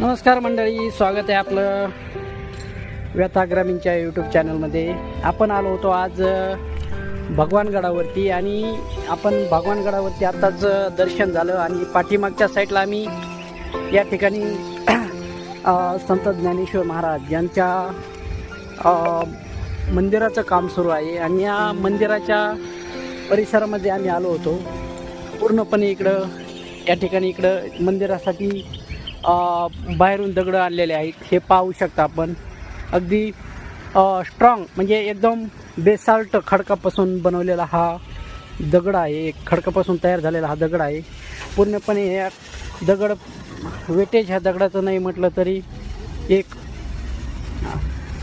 नमस्कार मंडळी स्वागत आहे आपलं व्यथा ग्रामीणच्या यूट्यूब चॅनलमध्ये आपण आलो होतो आज भगवानगडावरती आणि आपण भगवानगडावरती आत्ताच दर्शन झालं आणि पाठीमागच्या साईडला आम्ही या ठिकाणी संत ज्ञानेश्वर महाराज यांच्या मंदिराचं काम सुरू आहे आणि या मंदिराच्या परिसरामध्ये आम्ही आलो होतो. पूर्णपणे इकडं या ठिकाणी इकडं मंदिरासाठी बाहेरून दगडं आणलेले आहेत हे पाहू शकता आपण. अगदी स्ट्रॉंग म्हणजे एकदम बेसाल्ट खडकापासून बनवलेला हा दगड आहे. एक खडकापासून तयार झालेला हा दगड आहे. पूर्णपणे या दगड वेटेज ह्या दगडाचं नाही म्हटलं तरी एक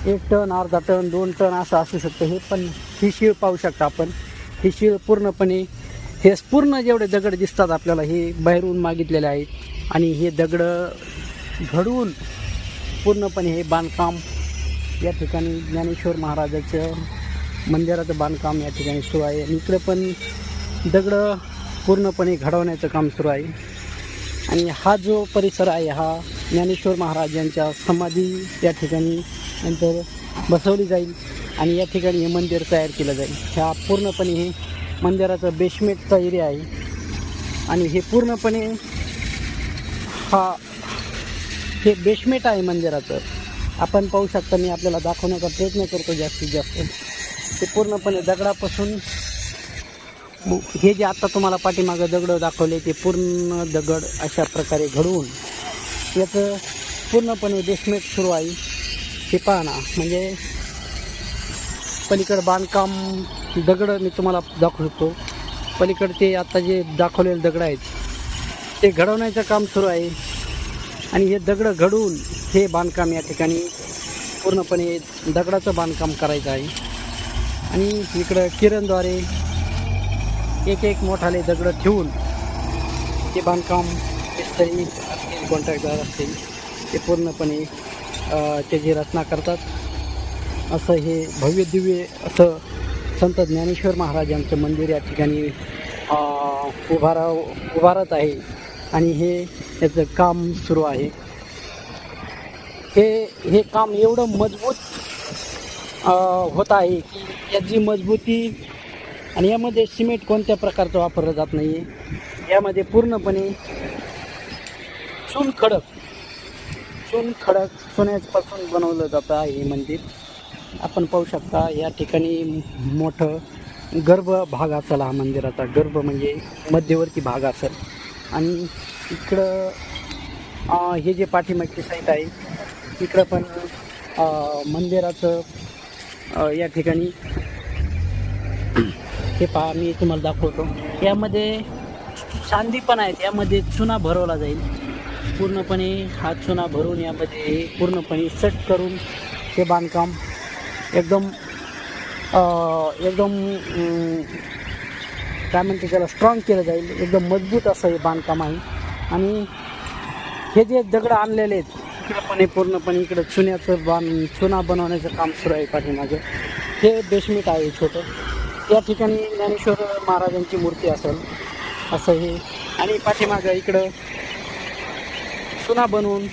एक टन अर्धा टन दोन टन असं असू शकतं. हे पण ही शीळ पाहू शकता आपण. ही शीळ पूर्णपणे हे पूर्ण जेवढे दगड दिसतात आपल्याला हे बाहेरून मागितलेले आहेत. आणि हे दगड घडवून पूर्णपणे हे बांधकाम या ठिकाणी ज्ञानेश्वर महाराजाचं मंदिराचं बांधकाम या ठिकाणी सुरू आहे. आणि इकडं पण दगडं पूर्णपणे घडवण्याचं काम सुरू आहे. आणि हा जो परिसर आहे हा ज्ञानेश्वर महाराज यांच्या समाधी या ठिकाणी नंतर बसवली जाईल. आणि या ठिकाणी हे मंदिर तयार केलं जाईल. ह्या पूर्णपणे हे मंदिराचं बेसमेंटचा एरिया आहे. आणि हे पूर्णपणे हा हे बेसमेंट आहे मंदिराचं. आपण पाहू शकता मी आपल्याला दाखवण्याचा प्रयत्न करतो जास्तीत जास्त. ते पूर्णपणे दगडापासून हे जे आता तुम्हाला पाठीमागं दगड दाखवले ते पूर्ण दगड अशा प्रकारे घडवून याचं पूर्णपणे बेसमेंट सुरू आहे. हे पहा म्हणजे पलीकडं बांधकाम दगड मी तुम्हाला दाखवू शकतो. पलीकडचे आत्ता आता जे दाखवलेले दगड आहेत ते घडवण्याचं काम सुरू आहे. आणि हे दगड घडवून हे बांधकाम या ठिकाणी पूर्णपणे दगडाचं बांधकाम करायचं आहे. आणि इकडं किरणद्वारे एक एक मोठाले दगड ठेवून ते बांधकाम मिस्त्री असतील कॉन्ट्रॅक्टर असतील ते पूर्णपणे त्याची रचना करतात. असं हे भव्य दिव्य असं संत ज्ञानेश्वर महाराजांचं मंदिर या ठिकाणी उभारा उभारत आहे. आणि हे याचं काम सुरू आहे. हे हे काम एवढं मजबूत होत आहे की याची मजबूती आणि यामध्ये सिमेंट कोणत्या प्रकारचं वापरलं जात नाही आहे यामध्ये पूर्णपणे चून खडक चून खडक सोन्यापासून बनवलं जातं आहे हे मंदिर. आपण पाहू शकता या ठिकाणी मोठं गर्भ भाग असेल हा मंदिराचा. गर्भ म्हणजे मध्यवर्ती भाग असेल. आणि इकडं हे जे पाठीमागची साईट आहे इकडं पण मंदिराचं या ठिकाणी हे पहा मी तुम्हाला दाखवतो. यामध्ये चांदी पण आहेत. यामध्ये चुना भरवला जाईल. पूर्णपणे हा चुना भरून यामध्ये पूर्णपणे सट करून हे बांधकाम एकदम एकदम काय म्हणते त्याला स्ट्रॉंग केलं जाईल. एकदम मजबूत असं हे बांधकाम आहे. आणि हे जे दगड आणलेले आहेत इकडं पूर्णपणे इकडं चुन्याचं बांध चुना बनवण्याचं काम सुरू आहे पाठीमागं. हे बेसमेंट आहे छोटं. या ठिकाणी ज्ञानेश्वर महाराजांची मूर्ती असेल असं हे. आणि पाठीमागं इकडं चुना बनवून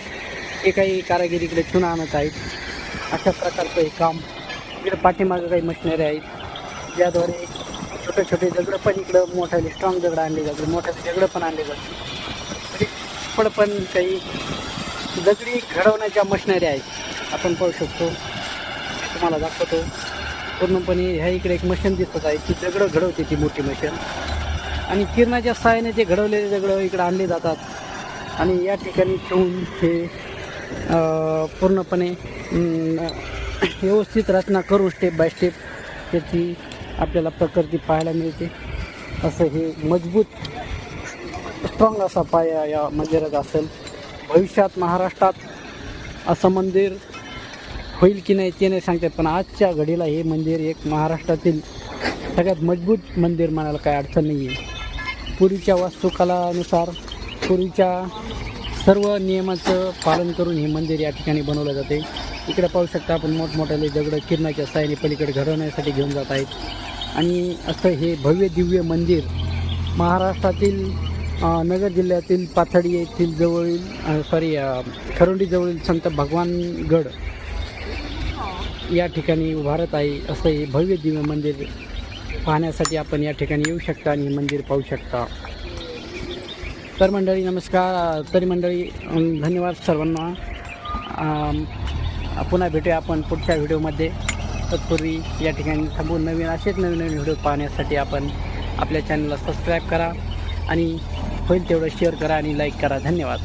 हे काही कारागिरी इकडे चुना आणत आहेत. अशा प्रकारचं हे काम इकडे पाठीमागं काही मशिनरी आहेत. ज्याद्वारे छोटे छोटे दगडं पण इकडं मोठाले स्ट्रॉंग दगड आणले जातात. मोठाले दगडं पण आणले जातात. म्हणजे पण पण काही दगडी घडवण्याच्या मशिनरी आहेत. आपण पाहू शकतो. तुम्हाला दाखवतो. पूर्णपणे ह्या इकडे एक मशीन दिसत आहे. ती दगडं घडवते ती मोठी मशीन. आणि किरणाच्या सहाय्याने ते घडवलेले दगडं इकडे आणले जातात. आणि या ठिकाणी ठेवून हे पूर्णपणे व्यवस्थित रचना करू स्टेप बाय स्टेप त्याची आपल्याला प्रकृती पाहायला मिळते. असं हे मजबूत स्ट्रॉंग असा पाया या मंदिरात असेल. भविष्यात महाराष्ट्रात असं मंदिर होईल की नाही ते नाही सांगते पण आजच्या घडीला हे मंदिर एक महाराष्ट्रातील सगळ्यात मजबूत मंदिर म्हणायला काही अडचण नाही आहे पूर्वीच्या वास्तुकलानुसार पूर्वीच्या सर्व नियमाचं पालन करून हे मंदिर या ठिकाणी बनवलं जाते. इकडे पाहू शकता आपण मोठमोठ्याले दगडं किरणाच्या साहाय्याने पलीकडे घडवण्यासाठी घेऊन जात आहेत. आणि असं हे भव्य दिव्य मंदिर महाराष्ट्रातील नगर जिल्ह्यातील पाथडी येथील जवळील सॉरी खरोंडीजवळील संत भगवानगड या ठिकाणी उभारत आहे. असं हे भव्य दिव्य मंदिर पाहण्यासाठी आपण या ठिकाणी येऊ शकता आणि हे मंदिर पाहू शकता. तर मंडळी नमस्कार. तरी मंडळी धन्यवाद सर्वांना. पुन्हा भेटूया आपण पुढच्या व्हिडिओमध्ये. तत्पूर्वी या ठिकाणी थांबून नवीन असेच नवीन नवीन व्हिडिओ पाहण्यासाठी आपण आपल्या चॅनलला सबस्क्राईब करा आणि होईल तेवढं शेअर करा आणि लाईक करा. धन्यवाद.